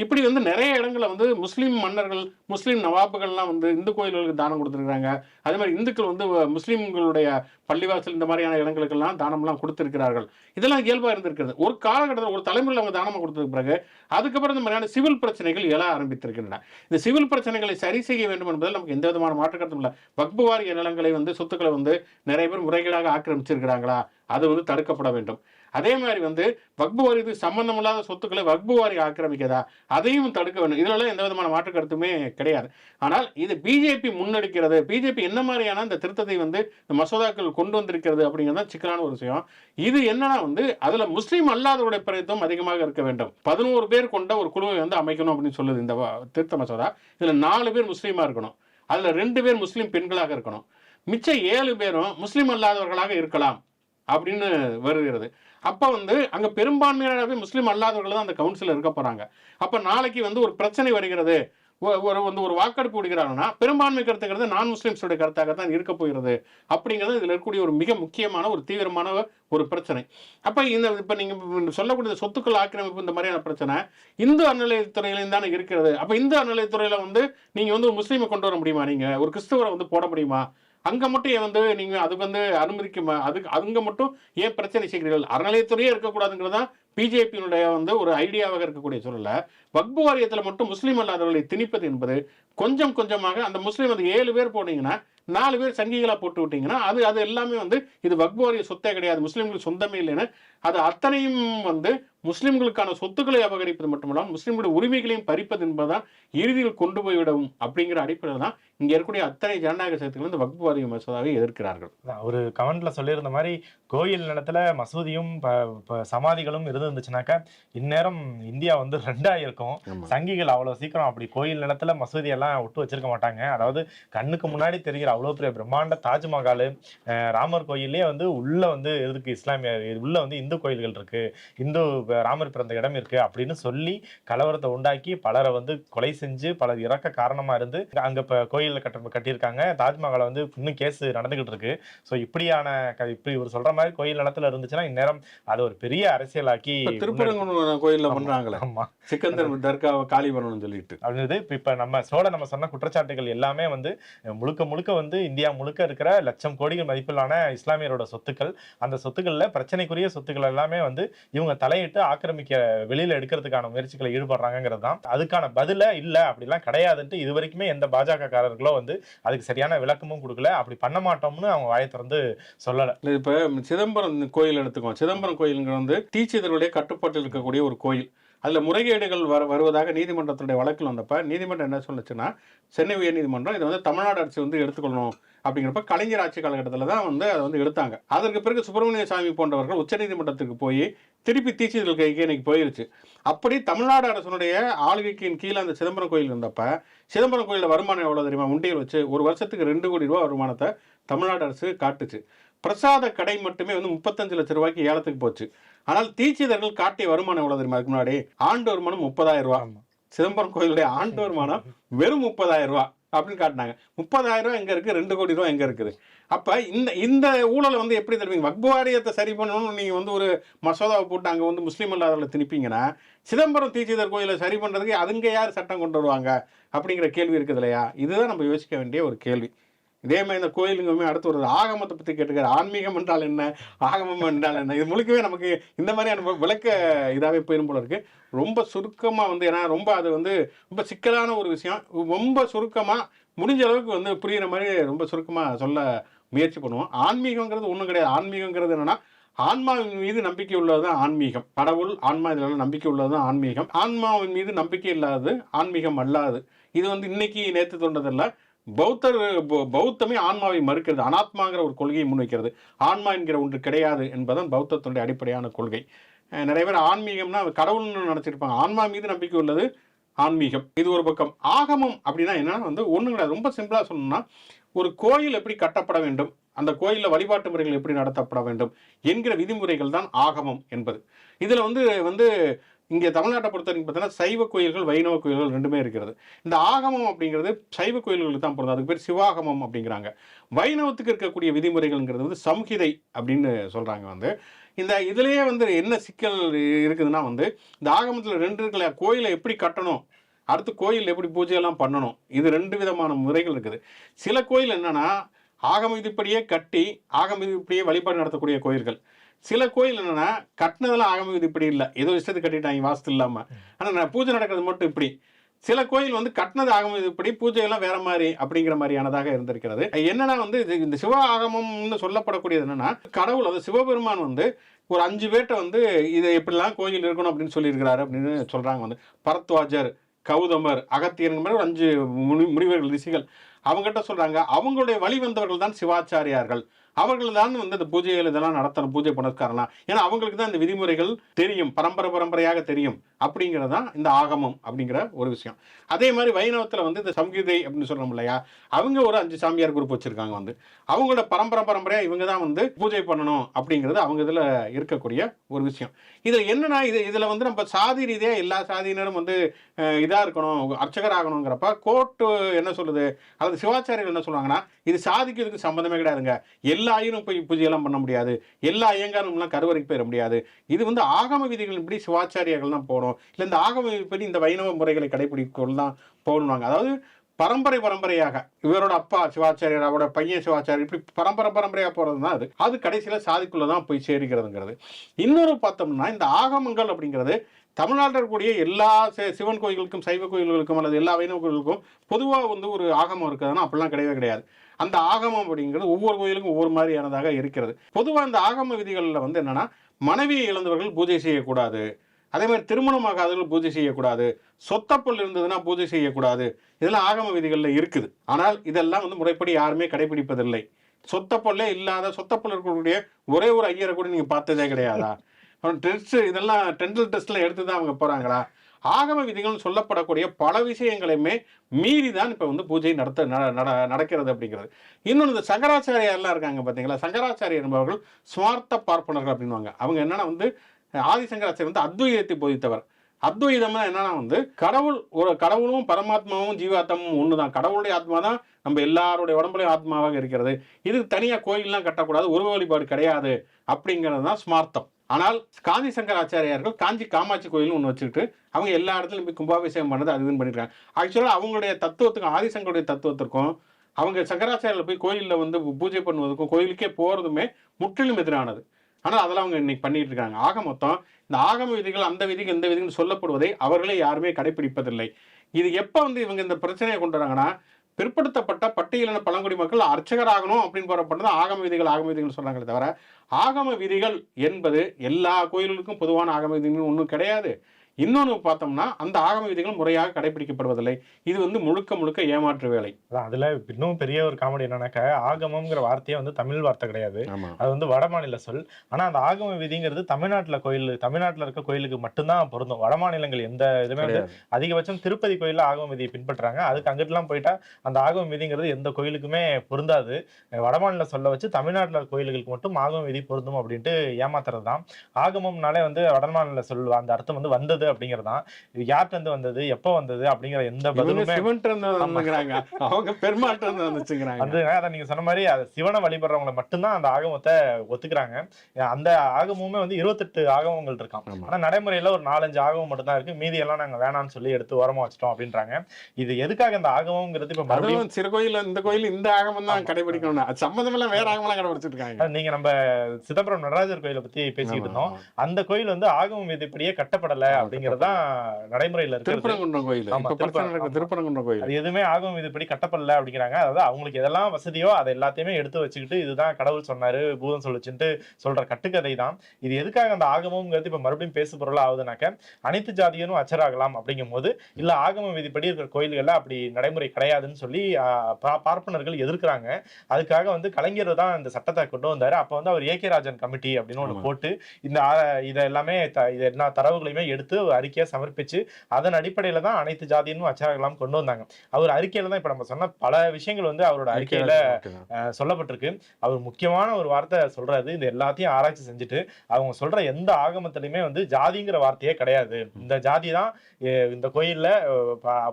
இப்படி வந்து நிறைய இடங்களில் வந்து முஸ்லீம் மன்னர்கள் முஸ்லீம் நவாபுகள்லாம் வந்து இந்து கோயில்களுக்கு தானம் கொடுத்துருக்காங்க அதே மாதிரி இந்துக்கள் வந்து முஸ்லீம்களுடைய பள்ளிவாசல் இந்த மாதிரியான இடங்களுக்கெல்லாம் தானம்லாம் கொடுத்துருக்கிறார்கள். இதெல்லாம் இயல்பாக இருந்திருக்கிறது. ஒரு காலகட்டத்தில் ஒரு தலைமுறையில் அவங்க தானமாக கொடுத்ததுக்கு பிறகு அதுக்கப்புறம் இந்த மாதிரியான சிவில் பிரச்சனைகள் எழ ஆரம்பித்திருக்கின்றன. இந்த சிவில் பிரச்சனைகளை சரி செய்ய வேண்டும் என்பதில் நமக்கு எந்த விதமான மாற்றுக்கருத்தும் இல்லை. வக்பு வாரிய நிலங்களை வந்து சொத்துக்களை வந்து நிறைய பேர் முறைகேடாக ஆக்கிரமிச்சிருக்கிறாங்களா? அது வந்து தடுக்கப்பட வேண்டும். அதே மாதிரி வந்து வக்பு வாரியத்துக்கு சம்பந்தம் இல்லாத சொத்துக்களை வக்பு வாரி ஆக்கிரமிக்கதா அதையும் தடுக்க வேண்டும். இதுலலாம் எந்த விதமான மாற்று கருத்துமே கிடையாது. ஆனால் இது பிஜேபி முன்னெடுக்கிறது. பிஜேபி என்ன மாதிரியான இந்த திருத்தத்தை வந்து இந்த மசோதாக்கள் கொண்டு வந்திருக்கிறது அப்படிங்கிறது தான் சிக்கலான ஒரு விஷயம். இது என்னன்னா வந்து அதுல முஸ்லீம் அல்லாதவருடைய பிரயத்தம் அதிகமாக இருக்க வேண்டும். பதினோரு பேர் கொண்ட ஒரு குழுவை வந்து அமைக்கணும் அப்படின்னு சொல்லுது இந்த திருத்த மசோதா. இதுல நாலு பேர் முஸ்லீமா இருக்கணும். அதுல ரெண்டு பேர் முஸ்லீம் பெண்களாக இருக்கணும். மிச்சம் ஏழு பேரும் முஸ்லீம் அல்லாதவர்களாக இருக்கலாம் அப்படின்னு வருகிறது. அப்போ வந்து அங்கே பெரும்பான்மையானவே முஸ்லீம் அல்லாதவர்கள் தான் அந்த கவுன்சிலில் இருக்க போகிறாங்க அப்போ நாளைக்கு வந்து ஒரு பிரச்சனை வருகிறது. ஒ- ஒரு வந்து ஒரு வாக்கெடுப்பு விடுகிறாங்கன்னா பெரும்பான்மை கருத்துக்கிறது நான் முஸ்லீம்ஸோட கருத்தாக தான் இருக்க போகிறது. அப்படிங்கிறது இதில் இருக்கக்கூடிய ஒரு மிக முக்கியமான ஒரு தீவிரமான ஒரு பிரச்சனை. அப்போ இந்த இப்போ நீங்கள் சொல்லக்கூடிய சொத்துக்கள் ஆக்கிரமிப்பு இந்த மாதிரியான பிரச்சனை இந்து அறநிலையத்துறையிலையும் தானே இருக்கிறது. அப்போ இந்து அறநிலையத்துறையில் வந்து நீங்கள் வந்து ஒரு முஸ்லீமை கொண்டு வர முடியுமா நீங்கள் ஒரு கிறிஸ்துவரை வந்து போட முடியுமா? அங்கே மட்டும் ஏன் வந்து நீங்கள் அதுக்கு வந்து அனுமதிக்க அதுக்கு அங்கே மட்டும் ஏன் பிரச்சனை செய்கிறீர்கள்? அறநிலையத்துறையே இருக்கக்கூடாதுங்கிறது தான் பிஜேபியினுடைய வந்து ஒரு ஐடியாவாக இருக்கக்கூடிய சூழலை வக்பு வாரியத்தில் மட்டும் முஸ்லீம் அல்லாதவர்களை திணிப்பது என்பது கொஞ்சம் கொஞ்சமாக அந்த முஸ்லீம் வந்து ஏழு பேர் போனீங்கன்னா நாலு பேர் சங்கிகளா போட்டு விட்டீங்கன்னா அது அது எல்லாமே வந்து இது வக்பு வாரிய சொத்தே கிடையாது. முஸ்லீம்களுக்கு சொந்தமே இல்லைன்னு. அது அத்தனையும் வந்து முஸ்லிம்களுக்கான சொத்துக்களை அபகரிப்பது மட்டுமல்லாமல் முஸ்லிம்களுடைய உரிமைகளையும் பறிப்பது என்பதுதான் இறுதியில் கொண்டு போய்விடும் அப்படிங்கிற அடிப்படையில் தான் இங்கே இருக்கக்கூடிய அத்தனை ஜனநாயக சக்திகள் இந்த வக்பு வாரிய மசோதாவை எதிர்க்கிறார்கள். ஒரு கமெண்ட்ல சொல்லியிருந்த மாதிரி கோயில் நிலத்துல மசூதியும் சமாதிகளும் இருந்துச்சுனாக்கா இந்நேரம் இந்தியா வந்து ரெண்டா இருக்கும். சங்கிகள் அவ்வளவு சீக்கிரம் அப்படி கோயில் நிலத்துல மசூதி எல்லாம் விட்டு வச்சிருக்க மாட்டாங்க. அதாவது கண்ணுக்கு முன்னாடி தெரிகிற அவ்வளவு பெரிய பிரம்மாண்ட தாஜ்மஹால் ராமர் கோயிலே வந்து உள்ள வந்து இருக்கு இஸ்லாமிய உள்ள வந்து இந்து கோயில்கள் இருக்கு இந்து ராமர் பிறந்த இடம் இருக்கு அப்படின்னு சொல்லி கலவரத்தை உண்டாக்கி பலரை வந்து கொலை செஞ்சு பலர் இறக்க காரணமா இருந்து அங்க இப்ப கோயில்ல கட்ட கட்டியிருக்காங்க. தாஜ்மஹாலை வந்து இன்னும் கேஸ் நடந்துகிட்டு இருக்கு. ஸோ இப்படியான இப்படி இவர் சொல்ற மாதிரி கோயில் நிலத்துல இருந்துச்சுன்னா இந்நேரம் அதை ஒரு பெரிய அரசியலாக்கி இப்ப திருப்பரங்குன்றம் கோயில்ல பண்றாங்களே. ஆமா. சிக்கந்தர் தர்காவை காலி பண்ணணும்னு சொல்லிட்டு. அப்படின்றது இப்ப இப்ப நம்ம சோழ நம்ம சொன்ன குற்றச்சாட்டுகள் எல்லாமே வந்து முழுக்க முழுக்க வந்து இந்தியா முழுக்க இருக்கிற லட்சம் கோடிகள் மதிப்பிலான இஸ்லாமியரோட சொத்துக்கள் அந்த சொத்துக்களில் பிரச்சனைக்குரிய சொத்துக்கள் எல்லாமே வந்து இவங்க தலையிட்டு ஆக்கிரமிக்க வெளியில் எடுக்கிறதுக்கான முயற்சிகளை ஈடுபடுறாங்கிறது தான் அதுக்கான பதில இல்லை அப்படிலாம் கிடையாதுன்ட்டு இது வரைக்குமே எந்த பாஜக காரர்களோ வந்து அதுக்கு சரியான விளக்கமும் கொடுக்கல. அப்படி பண்ண மாட்டோம்னு அவங்க வாயை திறந்து சொல்லலை. இப்போ சிதம்பரம் கோயில் எடுத்துக்கோம் சிதம்பரம் கோயிலுங்கிற வந்து தீட்சிதருடைய கட்டுப்பாட்டில் இருக்கக்கூடிய ஒரு கோயில். அதில் முறைகேடுகள் வர வருவதாக நீதிமன்றத்துடைய வழக்கில் வந்தப்போ நீதிமன்றம் என்ன சொல்லுச்சுன்னா சென்னை உயர்நீதிமன்றம் இதை வந்து தமிழ்நாடு அரசு வந்து எடுத்துக்கொள்ளணும் அப்படிங்கிறப்ப கலைஞர் ஆட்சி காலகட்டத்தில் தான் வந்து அதை வந்து எடுத்தாங்க. அதற்கு பிறகு சுப்பிரமணிய சாமி போன்றவர்கள் உச்சநீதிமன்றத்துக்கு போய் திருப்பி தீச்சிதல் கைக்கு இன்னைக்கு போயிருச்சு. அப்படி தமிழ்நாடு அரசனுடைய ஆளுகைக்கின் கீழே அந்த சிதம்பரம் கோயில் இருந்தப்ப சிதம்பரம் கோயிலில் வருமானம் எவ்வளோ தெரியுமா? உண்டியல் வச்சு ஒரு வருஷத்துக்கு ரெண்டு கோடி ரூபா வருமானத்தை தமிழ்நாடு அரசு காட்டுச்சு. பிரசாத கடை மட்டுமே வந்து முப்பத்தஞ்சு லட்ச ரூபாய்க்கு ஏலத்துக்கு போச்சு. ஆனால் தீட்சிதர்கள் காட்டிய வருமானம் எவ்வளவு தெரியுமா? அதுக்கு முன்னாடி ஆண்டு வருமானம் முப்பதாயிரம் ரூபாய். சிதம்பரம் கோயிலுடைய ஆண்டு வருமானம் வெறும் முப்பதாயிரம் ரூபாய் அப்படின்னு காட்டினாங்க. முப்பதாயிரம் ரூபாய் எங்க இருக்கு? ரெண்டு கோடி ரூபாய் எங்க இருக்குது? அப்ப இந்த இந்த ஊழலை வந்து எப்படி தருவீங்க வக்பு வாரியத்தை சரி பண்ணணும்னு நீங்க வந்து ஒரு மசோதாவை போட்டு அங்க வந்து முஸ்லீம் அல்லாதவர்களை திணிப்பீங்கன்னா சிதம்பரம் தீட்சிதர் கோயிலை சரி பண்றதுக்கு அதுங்க யார் சட்டம் கொண்டு வருவாங்க? அப்படிங்கிற கேள்வி இருக்குது இல்லையா? இதுதான் நம்ம யோசிக்க வேண்டிய ஒரு கேள்வி. இதே மாதிரி இந்த கோயிலுங்கமே அடுத்து ஒரு ஆகமத்தை பற்றி கேட்டுக்காரு ஆன்மீகம் என்றால் என்ன? ஆகமம் என்றால் என்ன? இது முழுக்கவே நமக்கு இந்த மாதிரியான விளக்க இதாகவே போயிடும் போல இருக்கு. ரொம்ப சுருக்கமாக வந்து ஏன்னா ரொம்ப அது வந்து ரொம்ப சிக்கலான ஒரு விஷயம். ரொம்ப சுருக்கமாக முடிஞ்ச அளவுக்கு வந்து புரிகிற மாதிரி ரொம்ப சுருக்கமாக சொல்ல முயற்சி பண்ணுவோம். ஆன்மீகங்கிறது ஒன்றும் கிடையாது. ஆன்மீகங்கிறது என்னென்னா ஆன்மாவின் மீது நம்பிக்கை உள்ளது தான் ஆன்மீகம். கடவுள் ஆன்மா இதில் நம்பிக்கை உள்ளது தான் ஆன்மீகம். ஆன்மாவின் மீது நம்பிக்கை இல்லாதது ஆன்மீகம் அல்லாது. இது வந்து இன்னைக்கு நேற்று தோன்றதில்லை. பௌத்தர் பௌத்தமே ஆன்மாவை மறுக்கிறது அனாத்மாங்கிற ஒரு கொள்கையை முன்வைக்கிறது. ஆன்மா என்கிற ஒன்று கிடையாது என்பதுதான் பௌத்தத்தினுடைய அடிப்படையான கொள்கை. நிறைய பேர் ஆன்மீகம்னா கடவுள்னு நினச்சிருப்பாங்க. ஆன்மா மீது நம்பிக்கை உள்ளது ஆன்மீகம். இது ஒரு பக்கம். ஆகமம் அப்படின்னா என்னன்னா வந்து ஒன்றும் கிடையாது. ரொம்ப சிம்பிளாக சொல்லணும்னா ஒரு கோயில் எப்படி கட்டப்பட வேண்டும் அந்த கோயிலில் வழிபாட்டு முறைகள் எப்படி நடத்தப்பட வேண்டும் என்கிற விதிமுறைகள் தான் ஆகமம் என்பது. இதில் வந்து வந்து இங்கே தமிழ்நாட்டை பொறுத்த வரைக்கும் பார்த்தீங்கன்னா சைவ கோயில்கள் வைணவ கோயில்கள் ரெண்டுமே இருக்கிறது. இந்த ஆகமம் அப்படிங்கிறது சைவ கோயில்களுக்கு தான் பொருந்தும். அதுக்கு பேர் சிவாகமம் அப்படிங்கிறாங்க. வைணவத்துக்கு இருக்கக்கூடிய விதிமுறைகள்ங்கிறது வந்து சம்ஹிதை அப்படின்னு சொல்கிறாங்க வந்து. இந்த இதுலேயே வந்து என்ன சிக்கல் இருக்குதுன்னா வந்து இந்த ஆகமத்தில் ரெண்டு இருக்கல கோயிலை எப்படி கட்டணும்? அடுத்து கோயில் எப்படி பூஜையெல்லாம் பண்ணணும்? இது ரெண்டு விதமான முறைகள் இருக்குது. சில கோயில் என்னன்னா ஆகம இதுப்படியே கட்டி ஆகம இதுப்படியே வழிபாடு நடத்தக்கூடிய கோயில்கள். சில கோயில் என்னன்னா கட்டினதெல்லாம் ஆகம இப்படி இல்லை. ஏதோ இஷ்டத்துக்கு கட்டிட்டாங்க வாஸ்து இல்லாமல் ஆனால் நான் பூஜை நடக்கிறது மட்டும் இப்படி. சில கோயில் வந்து கட்டினது ஆகம இப்படி பூஜையெல்லாம் வேற மாதிரி அப்படிங்கிற மாதிரியானதாக இருந்திருக்கிறது. என்னன்னா வந்து இது இந்த சிவ ஆகமம்னு சொல்லப்படக்கூடியது என்னன்னா கடவுள் அது சிவபெருமான் வந்து ஒரு அஞ்சு பேர்ட்ட வந்து இதை எப்படிலாம் கோயில் இருக்கணும் அப்படின்னு சொல்லியிருக்கிறாரு அப்படின்னு சொல்றாங்க வந்து. பரத்வாஜர் கௌதமர் அகத்தியருங்கிற மாதிரி ஒரு அஞ்சு முனி முனிவர்கள் ரிஷிகள் அவங்ககிட்ட சொல்றாங்க. அவங்களுடைய வழி வந்தவர்கள் தான் சிவாச்சாரியார்கள். அவர்கள் தான் வந்து இந்த பூஜைகள் இதெல்லாம் நடத்தணும் பூஜை புனஸ்காரம்லாம். ஏன்னா அவங்களுக்கு தான் இந்த விதிமுறைகள் தெரியும் பரம்பரை பரம்பரையாக தெரியும். அப்படிங்கிறது தான் இந்த ஆகமம் அப்படிங்கிற ஒரு விஷயம். அதே மாதிரி வைணவத்தில் வந்து இந்த சம்கீதை அப்படின்னு சொல்கிறோம் இல்லையா? அவங்க ஒரு அஞ்சு சாமியார் குரூப் வச்சுருக்காங்க வந்து. அவங்களோட பரம்பரை பரம்பரையாக இவங்க தான் வந்து பூஜை பண்ணணும் அப்படிங்கிறது அவங்க இதில் இருக்கக்கூடிய ஒரு விஷயம். இதில் என்னென்னா இது இதில் வந்து நம்ம சாதி ரீதியாக எல்லா சாதியினரும் வந்து இதாக இருக்கணும் அர்ச்சகர் ஆகணுங்கிறப்ப கோர்ட்டு என்ன சொல்லுது? அல்லது சிவாச்சாரியர்கள் என்ன சொல்லுவாங்கன்னா இது சாதிக்கு இதுக்கு சம்மந்தமே கிடையாதுங்க. எல்லா ஐயரும் போய் பூஜையெல்லாம் பண்ண முடியாது. எல்லா ஐயங்காரம்லாம் கருவறைக்கு போயிட முடியாது. இது வந்து ஆகம விதிகளின்படி சிவாச்சாரியர்கள் தான் போகணும் இல்லை இந்த ஆகம விதிப்படி இந்த வைணவ முறைகளை கடைபிடிக்கொள் தான் போகணுவாங்க அதாவது பரம்பரை பரம்பரையாக இவரோட அப்பா சிவாச்சாரியர் அவரோட பையன் சிவாச்சாரியர் இப்படி பரம்பரை பரம்பரையாக போகிறது தான் அது. அது கடைசியில் சாதிக்குள்ளே தான் போய் சேருகிறதுங்கிறது. இன்னொரு பார்த்தோம்னா இந்த ஆகமங்கள் அப்படிங்கிறது தமிழ்நாட்டில் இருக்கக்கூடிய எல்லா சிவன் கோயில்களுக்கும் சைவ கோயில்களுக்கும் அல்லது எல்லா வைணவ கோயில்களுக்கும் பொதுவாக வந்து ஒரு ஆகமம் இருக்குதுன்னா அப்படிலாம் கிடையவே கிடையாது. அந்த ஆகமம் அப்படிங்கிறது ஒவ்வொரு கோயிலுக்கும் ஒவ்வொரு மாதிரியானதாக இருக்கிறது. பொதுவாக அந்த ஆகம விதிகளில் வந்து என்னென்னா மனைவியை இழந்தவர்கள் பூஜை செய்யக்கூடாது. அதே மாதிரி திருமணமாகாதவர்கள் பூஜை செய்யக்கூடாது. சொத்தப்பல் இருந்ததுன்னா பூஜை செய்யக்கூடாது. இதெல்லாம் ஆகம விதிகளில் இருக்குது. ஆனால் இதெல்லாம் வந்து முறைப்படி யாருமே கடைபிடிப்பதில்லை. சொத்தப்பல்லே இல்லாத சொத்தப்பல் இருக்கக்கூடிய ஒரே ஒரு ஐயரை கூட நீங்கள் பார்த்ததே கிடையாதா? டெஸ்ட் இதெல்லாம் டென்டல் டெஸ்ட்டில் எடுத்து தான் அவங்க போகிறாங்களா ஆகம விதிகள் சொல்லப்படக்கூடிய பல விஷயங்களையுமே மீறி தான் இப்போ வந்து பூஜை நடத்த நட- நட- நடக்கிறது அப்படிங்கிறது. இன்னொன்று இந்த சங்கராச்சாரியார்லாம் இருக்காங்க பார்த்தீங்களா சங்கராச்சாரியர் என்பவர்கள் சுவார்த்த பார்ப்பனர்கள் அப்படின்வாங்க அவங்க என்னென்னா வந்து ஆதிசங்கராச்சாரியர் வந்து அத்வைதத்தை போதித்தவர். அத்வைதம்னா என்னன்னா வந்து கடவுள் ஒரு கடவுளும் பரமாத்மாவும் ஜீவாத்மாவும் ஒன்று தான் கடவுளுடைய ஆத்மா தான் நம்ம எல்லாருடைய உடம்புலையும் ஆத்மாவாக இருக்கிறது. இதுக்கு தனியாக கோயிலெலாம் கட்டக்கூடாது உருவ வழிபாடு கிடையாது அப்படிங்கிறது தான் ஸ்மார்த்தம் ஆனால் காந்தி சங்கர் ஆச்சாரியார்கள் காஞ்சி காமாட்சி கோயில்னு ஒன்று வச்சுக்கிட்டு அவங்க எல்லா இடத்துலையும் போய் கும்பாபிஷேகம் பண்ணது அது இதுன்னு பண்ணியிருக்காங்க ஆக்சுவலாக அவங்களுடைய தத்துவத்துக்கும் ஆதிசங்கருடைய தத்துவத்திற்கும் அவங்க சங்கராச்சாரியில் போய் கோயிலில் வந்து பூஜை பண்ணுவதற்கும் கோயிலுக்கே போகிறதுமே முற்றிலும் எதிரானது. ஆனால் அதெல்லாம் அவங்க இன்னைக்கு பண்ணிட்டு இருக்காங்க. ஆக மொத்தம் இந்த ஆகம விதிகள் அந்த விதிகள் இந்த விதிகள் சொல்லப்படுவதை அவர்களே யாருமே கடைபிடிப்பதில்லை இது எப்போ வந்து இவங்க இந்த பிரச்சனையை கொண்டு வராங்கன்னா பிற்படுத்தப்பட்ட பட்டியலின பழங்குடி மக்கள் அர்ச்சகராகணும் அப்படின்னு போறப்பட்டது ஆகம விதிகள் ஆகம விதிகள் சொல்றாங்களே தவிர ஆகம விதிகள் என்பது எல்லா கோயில்களுக்கும் பொதுவான ஆகம விதிகள் ஒன்றும் கிடையாது. இன்னொன்று பார்த்தோம்னா அந்த ஆகம விதிகள் முறையாக கடைபிடிக்கப்படுவதில்லை இது வந்து முழுக்க முழுக்க ஏமாற்று வேலை. அதான் அதுல இன்னும் பெரிய ஒரு காமெடி என்னன்னாக்கா ஆகமம்ங்கிற வார்த்தையே வந்து தமிழ் வார்த்தை கிடையாது. அது வந்து வடமாநில சொல். ஆனா அந்த ஆகம விதிங்கிறது தமிழ்நாட்டுல கோயில் தமிழ்நாட்டுல இருக்க கோயிலுக்கு மட்டும்தான் பொருந்தும். வடமாநிலங்கள் எந்த இதுவுமே வந்து அதிகபட்சம் திருப்பதி கோயில்ல ஆகம விதியை பின்பற்றுறாங்க. அதுக்கு அங்கிட்டுலாம் போயிட்டா அந்த ஆகம விதிங்கிறது எந்த கோயிலுக்குமே பொருந்தாது. வடமாநில சொல்ல வச்சு தமிழ்நாட்டுல கோயில்களுக்கு மட்டும் ஆகம விதி பொருந்தும் அப்படின்ட்டு ஏமாத்துறது தான் ஆகமம்னாலே வந்து வடமாநில சொல் அந்த அர்த்தம் வந்து வந்தது அப்படிங்கிறது தான் இது யார்கிட்ட இருந்து வந்தது? எப்போ வந்தது? அப்படிங்கிற எந்த பதிலுமே அவங்க பெருமாட்டு இருந்து வந்துச்சுங்கிறாங்க நீங்க சொன்ன மாதிரி அது சிவனை வழிபடுறவங்களை மட்டும்தான் அந்த ஆகமத்தை ஒத்துக்கிறாங்க. அந்த ஆகமுமே வந்து இருபத்தெட்டு ஆகமங்கள் இருக்காம். ஆமா. ஆனா நடைமுறையில ஒரு நாலஞ்சு ஆகமம் மட்டும் தான் இருக்கு. மீதி எல்லாம் நாங்க வேணாம்னு சொல்லி எடுத்து ஓரமா வச்சிட்டோம் அப்படின்றாங்க. இது எதுக்காக இந்த ஆகமம்ங்கிறது இப்ப மறுபடியும் சிறு கோயில் இந்த கோயில் இந்த ஆகமம் தான் கடைபிடிக்கணும் அது சம்மந்தமெல்லாம் வேற ஆகமெல்லாம் கடைபிடிச்சிட்டு இருக்காங்க நீங்க நம்ம சிதம்பரம் நடராஜர் கோயிலை பத்தி பேசிக்கிட்டு இருந்தோம். அந்த கோயில் வந்து ஆகமம் விதிப்படியே கட்டப்படல அப்படிங்கறதுதான் நடைமுறையில இருக்கிறது. திருப்பரங்குன்றம் கோயில். திருப்பரங்குன்றம் அது எதுவுமே ஆகமம் விதிப்படி கட்டப்படல அப்படிங்கிறாங்க. அதாவது அவங்களுக்கு எதெல்லாம் வசதியோ அதை எல்லாத்தையுமே எடுத்து வச்சுக்கிட்டு இதுதான் கடவுள் சொன்னாரு பூதம் சொல்லுச்சுன்ட்டு சொல்ற கட்டுக்கதை தான் இது எதுக்காக அந்த ஆகமம்ங்கிறது இப்ப மறுபடியும் பேசு பொருளா ஆகுதுனாக்க அனைத்து ஜாதியரும் அச்சராகலாம் அப்படிங்கும் போது இல்ல ஆகம விதிப்படி இருக்கிற கோயில்கள்ல அப்படி நடைமுறை கிடையாதுன்னு சொல்லி பார்ப்பனர்கள் எதிர்க்கிறாங்க. அதுக்காக வந்து கலைஞர் தான் இந்த சட்டத்தை கொண்டு வந்தாரு. அப்ப வந்து அவர் ஏகே ராஜன் கமிட்டி அப்படின்னு ஆமா. போட்டு இந்த இத எல்லாமே இது எல்லா தரவுகளையுமே எடுத்து அறிக்கையா சமர்ப்பிச்சு அதன் அடிப்படையில தான் அனைத்து ஜாதியினும் அச்சராகலாம் கொண்டு வந்தாங்க. அவர் அறிக்கையில தான் இப்ப நம்ம சொன்ன பல விஷயங்கள் வந்து அவரோட அறிக்கையில சொல்லப்பட்டிருக்கு. அவர் முக்கியமான ஒரு வார்த்தை சொல்றாரு. இது எல்லாத்தையும் ஆராய்ச்சி செஞ்சுட்டு அவங்க சொல்ற எந்த ஆகமத்திலையுமே வந்து ஜாதிங்கிற வார்த்தையே கிடையாது. இந்த ஜாதி தான் இந்த கோயில்ல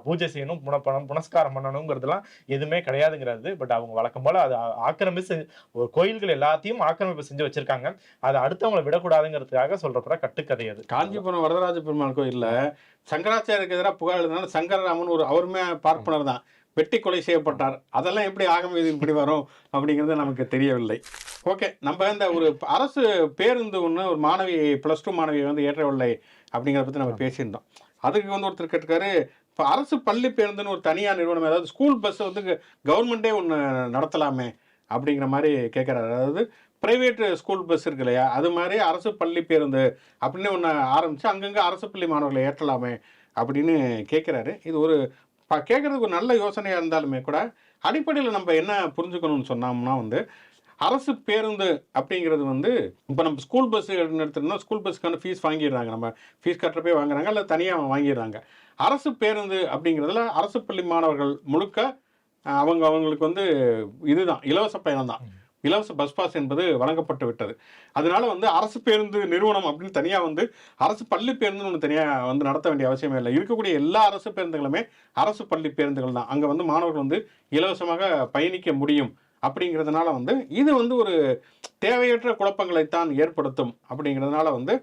பூஜை செய்யணும் புனப்பணம் புனஸ்காரம் பண்ணணுங்கிறதுலாம் எதுவுமே கிடையாதுங்கிறது. பட் அவங்க வழக்கம் போல அதை ஆக்கிரமிப்பு ஒரு கோயில்கள் எல்லாத்தையும் ஆக்கிரமிப்பு செஞ்சு வச்சிருக்காங்க. அதை அடுத்தவங்களை விடக்கூடாதுங்கிறதுக்காக சொல்றப்ப கட்டுக்கதை அது. காஞ்சிபுரம் வரதராஜ பெருமாள் கோயில்ல சங்கராச்சாரியருக்கு எதிராக புகார் எழுதினாலும் சங்கரராமன் ஒரு அவருமே பார்ப்பனர் தான். வெட்டி கொலை செய்யப்பட்டார். அதெல்லாம் எப்படி ஆகம இது இப்படி வரும் அப்படிங்கிறது நமக்கு தெரியவில்லை. ஓகே நம்ம இந்த ஒரு அரசு பேருந்து ஒன்று ஒரு மாணவி ப்ளஸ் டூ மாணவியை வந்து ஏற்றவில்லை அப்படிங்கிறத பற்றி நம்ம பேசியிருந்தோம். அதுக்கு வந்து ஒருத்தர் கேட்டிருக்காரு இப்போ அரசு பள்ளி பேருந்துன்னு ஒரு தனியார் நிறுவனம் அதாவது ஸ்கூல் பஸ் வந்து கவர்மெண்ட்டே ஒன்று நடத்தலாமே அப்படிங்கிற மாதிரி கேட்குறாரு அதாவது பிரைவேட் ஸ்கூல் பஸ் இருக்கு இல்லையா? அது மாதிரி அரசு பள்ளி பேருந்து அப்படின்னு ஒன்று ஆரம்பித்து அங்கங்கே அரசு பள்ளி மாணவர்களை ஏற்றலாமே அப்படின்னு கேட்குறாரு இது ஒரு ப கேட்குறதுக்கு ஒரு நல்ல யோசனையாக இருந்தாலுமே கூட அடிப்படையில் நம்ம என்ன புரிஞ்சுக்கணும்னு சொன்னோம்னா வந்து அரசு பேருந்து அப்படிங்கிறது வந்து இப்போ நம்ம ஸ்கூல் பஸ் எடுத்துட்டோம்னா ஸ்கூல் பஸ்க்கான ஃபீஸ் வாங்கிடுறாங்க. நம்ம ஃபீஸ் கட்டுறப்பே வாங்குறாங்க இல்லை தனியாக வாங்கிடுறாங்க. அரசு பேருந்து அப்படிங்கிறதுல அரசு பள்ளி மாணவர்கள் முழுக்க அவங்க அவங்களுக்கு வந்து இதுதான் இலவச பயணம் தான் இலவச பஸ் பாஸ் என்பது வழங்கப்பட்டு விட்டது. அதனால வந்து அரசு பேருந்து நிறுவனம் அப்படின்னு தனியாக வந்து அரசு பள்ளி பேருந்துன்னு ஒன்று தனியாக வந்து நடத்த வேண்டிய அவசியமே இல்லை. இருக்கக்கூடிய எல்லா அரசு பேருந்துகளுமே அரசு பள்ளி பேருந்துகள் தான். அங்கே வந்து மாணவர்கள் வந்து இலவசமாக பயணிக்க முடியும் அப்படிங்கிறதுனால வந்து இது வந்து ஒரு தேவையற்ற குழப்பங்களைத்தான் ஏற்படுத்தும் அப்படிங்கிறதுனால வந்து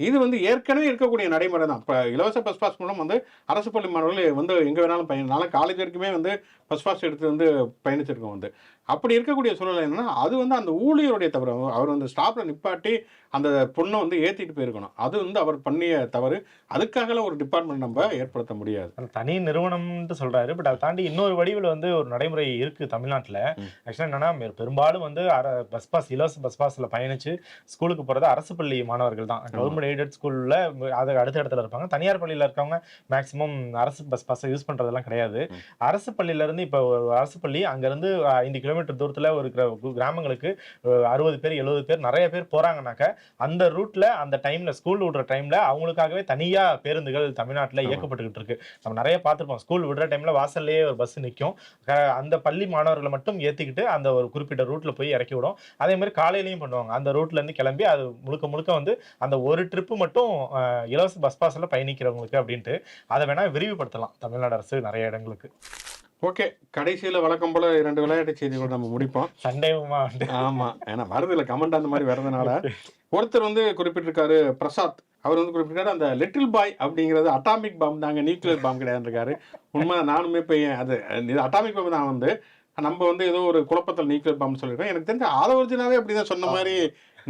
இது வந்து ஏற்கனவே இருக்கக்கூடிய நடைமுறை தான். இப்போ இலவச பஸ் பாஸ் மூலம் வந்து அரசு பள்ளி மாணவர்கள் வந்து எங்கே வேணாலும் பயணம் நாளை காலேஜ் வரைக்குமே வந்து பஸ் பாஸ் எடுத்து வந்து பயணிச்சிருக்கோம் வந்து. அப்படி இருக்கக்கூடிய சூழ்நிலை என்னன்னா அது வந்து அந்த ஊழியருடைய தவறு. அவர் வந்து ஸ்டாப்பில் நிப்பாட்டி அந்த பொண்ணை வந்து ஏற்றிட்டு போயிருக்கணும். அது வந்து அவர் பண்ணிய தவறு. அதுக்காகலாம் ஒரு டிபார்ட்மெண்ட் நம்ம ஏற்படுத்த முடியாது. தனி நிறுவனம்னு சொல்றாரு. பட் அதை தாண்டி இன்னொரு வடிவில் வந்து ஒரு நடைமுறை இருக்கு தமிழ்நாட்டில். ஆக்சுவலாக என்னன்னா பெரும்பாலும் வந்து அர பஸ் பாஸ் இலவச பஸ் பாஸ்ல பயணிச்சு ஸ்கூலுக்கு போறது அரசு பள்ளி மாணவர்கள் தான். கவர்மெண்ட் எய்டட் ஸ்கூல்ல அது அடுத்த இடத்துல இருப்பாங்க. தனியார் பள்ளியில இருக்கவங்க மேக்சிமம் அரசு பஸ் பாஸை யூஸ் பண்றதெல்லாம் கிடையாது. அரசு பள்ளியில இருந்து இப்போ ஒரு அரசு பள்ளி அங்கிருந்து ஐந்து கிலோமீட்டர் தூரத்துல ஒரு கிர- கு- கிராமங்களுக்கு அறுபது பேர் எழுபது பேர் நிறைய பேர் போறாங்கனாக்க அந்த ரூட்ல அந்த டைம்ல ஸ்கூல் விடுற டைம்ல அவங்களுக்காகவே தனியா பேருந்துகள் தமிழ்நாட்டுல. இயக்கப்பட்டுக்கிட்டு இருக்கு. நம்ம நிறைய பார்த்திருப்போம். ஸ்கூல் விடுற டைம்ல வாசல்லையே ஒரு பஸ் நிற்கும் அந்த பள்ளி மாணவர்களை மட்டும் ஏத்திக்கிட்டு அந்த ஒரு குறிப்பிட்ட ரூட்ல போய் இறக்கி விடும். அதே மாதிரி காலையிலயும் பண்ணுவாங்க. அந்த ரூட்ல இருந்து கிளம்பி அது முழுக்க முழுக்க வந்து அந்த ஒரு ட்ரிப்பு மட்டும் இலவச பஸ் பாஸ்ல பயணிக்கிறவங்களுக்கு அப்படின்ட்டு அதை வேணா விரிவுபடுத்தலாம் தமிழ்நாடு அரசு நிறைய இடங்களுக்கு. ஓகே கடைசியில் வழக்கம் போல இரண்டு விளையாட்டு செய்திகள் நம்ம முடிப்போம். சண்டேவுமா வந்து ஆமா ஏன்னா வருது இல்லை கமெண்ட் அந்த மாதிரி வர்றதுனால. ஒருத்தர் வந்து குறிப்பிட்டிருக்காரு பிரசாத். அவர் வந்து குறிப்பிட்டாரு அந்த லிட்டில் பாய் அப்படிங்கிறது அட்டாமிக் பாம் தாங்க நியூக்ளியர் பாம் கிடையாதுருக்காரு உண்மை நானுமே ஏன் அது இது அட்டாமிக் பாம் தான் வந்து. நம்ம வந்து ஏதோ ஒரு குழப்பத்தில் நியூக்ளியர் பாம் சொல்லியிருக்கோம். எனக்கு தெரிஞ்ச ஆதவர்ஜுனாவே அப்படி தான் சொன்ன மாதிரி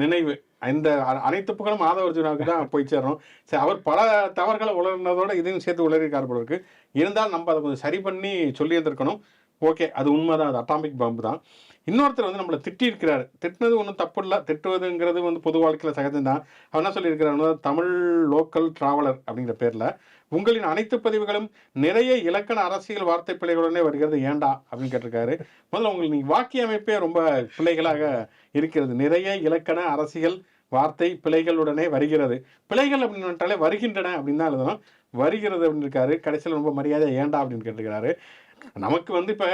நினைவு. இந்த அனைத்து புகழும் ஆதவர்ஜுனாவுக்கு தான் போய் சேரும் சரி அவர் பல தவறுகளை உளறினதோட இதையும் சேர்த்து உளறியிருக்காரு போல இருக்கு. இருந்தாலும் நம்ம அதை கொஞ்சம் சரி பண்ணி சொல்லியிருந்திருக்கணும். ஓகே அது உண்மைதான் அது அட்டாமிக் பம்பு தான். இன்னொருத்தர் வந்து நம்மளை திட்டியிருக்கிறாரு. திட்டினது ஒன்றும் தப்பு இல்லை. திட்டுவதுங்கிறது வந்து பொது வாழ்க்கையில் சகஜம்தான். அவர் என்ன சொல்லியிருக்கிறாருன்னா தமிழ் லோக்கல் டிராவலர் அப்படிங்கிற பேரில். உங்களின் அனைத்து பதிவுகளும் நிறைய இலக்கண அரசியல் வார்த்தை பிழைகளுடனே வருகிறது. ஏண்டா? அப்படின்னு கேட்டிருக்காரு. முதல்ல உங்களுக்கு நீங்க வாக்கிய அமைப்பே ரொம்ப பிள்ளைகளாக இருக்கிறது. நிறைய இலக்கண அரசியல் வார்த்தை பிழைகளுடனே வருகிறது. பிழைகள் அப்படின்னுட்டாலே வருகின்றன அப்படின்னு தான் எழுதணும். வருகிறது அப்படின்னு இருக்காரு கடைசியில் ரொம்ப மரியாதை ஏண்டா அப்படின்னு கேட்டிருக்கிறாரு. நமக்கு வந்து இப்போ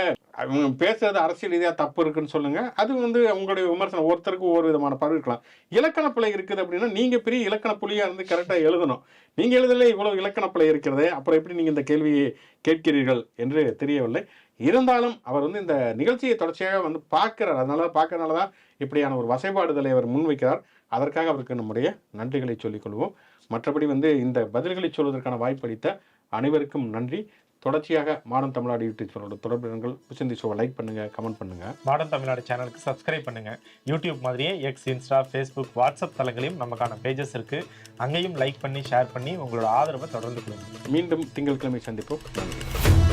அவங்க பேசுறது அரசியல் ரீதியாக தப்பு இருக்குன்னு சொல்லுங்க. அது வந்து உங்களுடைய விமர்சனம். ஒருத்தருக்கு ஒவ்வொரு விதமான பார்வை இருக்கலாம். இலக்கண பிழை இருக்குது அப்படின்னா நீங்க பெரிய இலக்கண புலியா இருந்து கரெக்டாக எழுதணும். நீங்க எழுதல இவ்வளவு இலக்கண பிழை இருக்கிறதே அப்புறம் எப்படி நீங்க இந்த கேள்வியை கேட்கிறீர்கள் என்று தெரியவில்லை. இருந்தாலும் அவர் வந்து இந்த நிகழ்ச்சியை தொடர்ச்சியாக வந்து பார்க்கிறார். அதனால பார்க்கறனால தான் இப்படியான ஒரு வசைபாடுதலை அவர் முன்வைக்கிறார். அதற்காக அவருக்கு நம்முடைய நன்றிகளை சொல்லிக்கொள்வோம் மற்றபடி வந்து இந்த பதில்களை சொல்வதற்கான வாய்ப்பளித்த அனைவருக்கும் நன்றி. தொடர்ச்சியாக மாடர்ன் தமிழ்நாடு யூடியூப் சேனலோட தொடர்புகள் சிந்தி ஷோவை லைக் பண்ணுங்க கமெண்ட் பண்ணுங்க. மாடர்ன் தமிழ்நாடு சேனலுக்கு சப்ஸ்கிரைப் பண்ணுங்க. யூடியூப் மாதிரியே எக்ஸ் இன்ஸ்டா ஃபேஸ்புக் வாட்ஸ்அப் தளங்களையும் நமக்கான பேஜஸ் இருக்கு. அங்கேயும் லைக் பண்ணி ஷேர் பண்ணி உங்களோட ஆதரவை தொடர்ந்து கொடுங்க மீண்டும் திங்கட்கிழமை சந்திப்போம். நன்றி